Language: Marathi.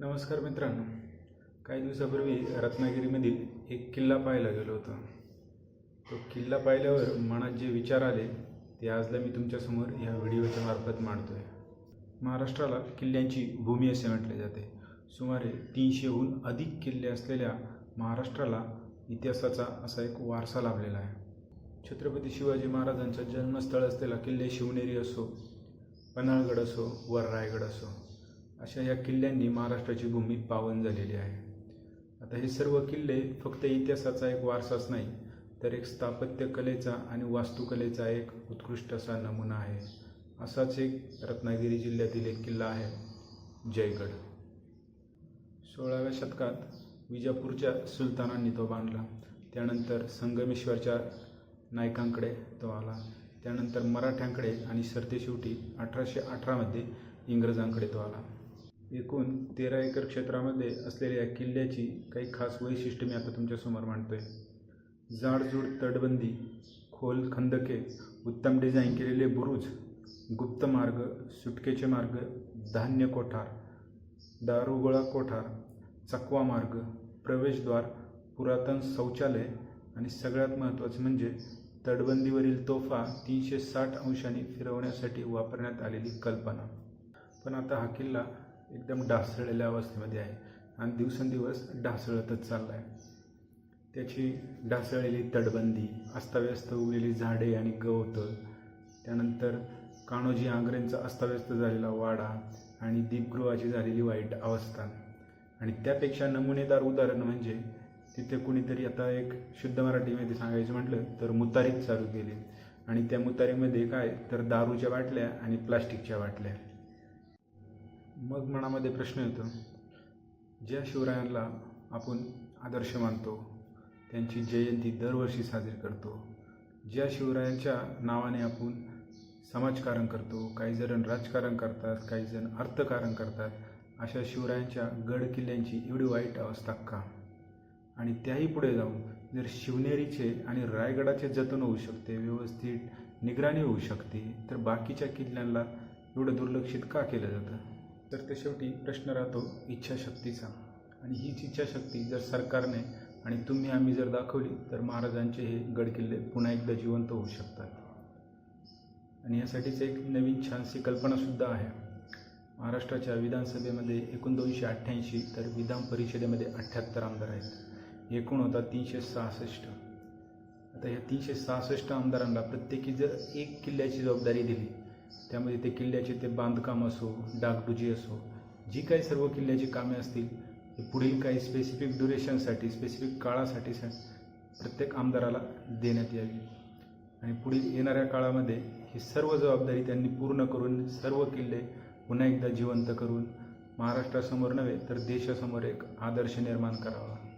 नमस्कार मित्रांनो. काही दिवसापूर्वी रत्नागिरीमधील एक किल्ला पाहायला गेलो होतो. तो किल्ला पाहिल्यावर मनात जे विचार आले ते आजला मी तुमच्यासमोर ह्या व्हिडिओच्या मार्फत मांडतो आहे महाराष्ट्राला किल्ल्यांची भूमी असे म्हटले जाते. सुमारे तीनशेहून अधिक किल्ले असलेल्या महाराष्ट्राला इतिहासाचा असा एक वारसा लाभलेला आहे. छत्रपती शिवाजी महाराजांचं जन्मस्थळ असलेला किल्ले शिवनेरी असो पन्हाळगड असो वर रायगड असो. अशा या किल्ल्यांनी महाराष्ट्राची भूमी पावन झालेली आहे. आता हे सर्व किल्ले फक्त इतिहासाचा एक वारसाच नाही तर एक स्थापत्यकलेचा आणि वास्तुकलेचा एक उत्कृष्ट असा नमुना आहे. असाच एक रत्नागिरी जिल्ह्यातील एक किल्ला आहे जयगड. सोळाव्या शतकात विजापूरच्या सुलतानांनी तो बांधला. त्यानंतर संगमेश्वरच्या नायकांकडे तो आला. त्यानंतर मराठ्यांकडे आणि सरतेशेवटी अठराशे अठरामध्ये इंग्रजांकडे तो आला. एकूण तेरा एकर क्षेत्रामध्ये असलेल्या या किल्ल्याची काही खास वैशिष्ट्य मी आता तुमच्यासमोर मांडतो आहे जाडजूड तटबंदी खोल खंदके उत्तम डिझाईन केलेले बुरुज गुप्त मार्ग सुटकेचे मार्ग धान्य कोठार दारुगोळा कोठार चकवा मार्ग प्रवेशद्वार पुरातन शौचालय आणि सगळ्यात महत्त्वाचं म्हणजे तटबंदीवरील तोफा तीनशे साठ अंशांनी फिरवण्यासाठी वापरण्यात आलेली कल्पना. पण आता हा किल्ला एकदम ढासळलेल्या अवस्थेमध्ये आहे. आणि दिवसेंदिवस ढासळतच चालला आहे त्याची ढासळलेली तटबंदी अस्ताव्यस्त उगलेली झाडे आणि गवत त्यानंतर कान्होजी आंग्रेंचा अस्ताव्यस्त झालेला वाडा आणि दीपगृहाची झालेली वाईट अवस्था. आणि त्यापेक्षा नमुनेदार उदाहरण म्हणजे तिथे कुणीतरी आता एक शुद्ध मराठीमध्ये सांगायचं म्हटलं तर मुतारीच चालू केली. आणि त्या मुतारीमध्ये काय? तर दारूच्या बाटल्या आणि प्लास्टिकच्या बाटल्या. मग मनामध्ये प्रश्न येतो ज्या शिवरायांना आपण आदर्श मानतो त्यांची जयंती दरवर्षी साजरी करतो ज्या शिवरायांच्या नावाने आपण समाजकारण करतो काही जण राजकारण करतात काही जण अर्थकारण करतात अशा शिवरायांच्या गड किल्ल्यांची एवढी वाईट अवस्था का? आणि त्याही पुढे जाऊन जर शिवनेरीचे आणि रायगडाचे जतन होऊ शकते व्यवस्थित निगराणी होऊ शकते तर बाकीच्या किल्ल्यांना एवढं दुर्लक्षित का केलं जातं? तर ते शेवटी प्रश्न राहतो इच्छाशक्तीचा. आणि हीच इच्छाशक्ती जर सरकारने आणि तुम्ही आम्ही जर दाखवली तर महाराजांचे हे गडकिल्ले पुन्हा एकदा जिवंत होऊ शकतात. आणि यासाठीच एक नवीन छानशी कल्पनासुद्धा आहे. महाराष्ट्राच्या विधानसभेमध्ये एकूण दोनशे अठ्ठ्याऐंशी तर विधान परिषदेमध्ये अठ्ठ्याहत्तर आमदार आहेत. एकूण होता तीनशे सहासष्ट. आता ह्या तीनशे सहासष्ट आमदारांना प्रत्येकी जर एक किल्ल्याची जबाबदारी दिली त्यामध्ये ते किल्ल्याचे ते बांधकाम असो डागडुजी असो जी काही सर्व किल्ल्याची कामे असतील पुढील काही स्पेसिफिक ड्युरेशनसाठी स्पेसिफिक काळासाठी प्रत्येक आमदाराला देण्यात यावी. आणि पुढील येणाऱ्या काळामध्ये ही सर्व जबाबदारी त्यांनी पूर्ण करून सर्व किल्ले पुन्हा एकदा जिवंत करून महाराष्ट्रासमोर नव्हे तर देशासमोर एक आदर्श निर्माण करावा.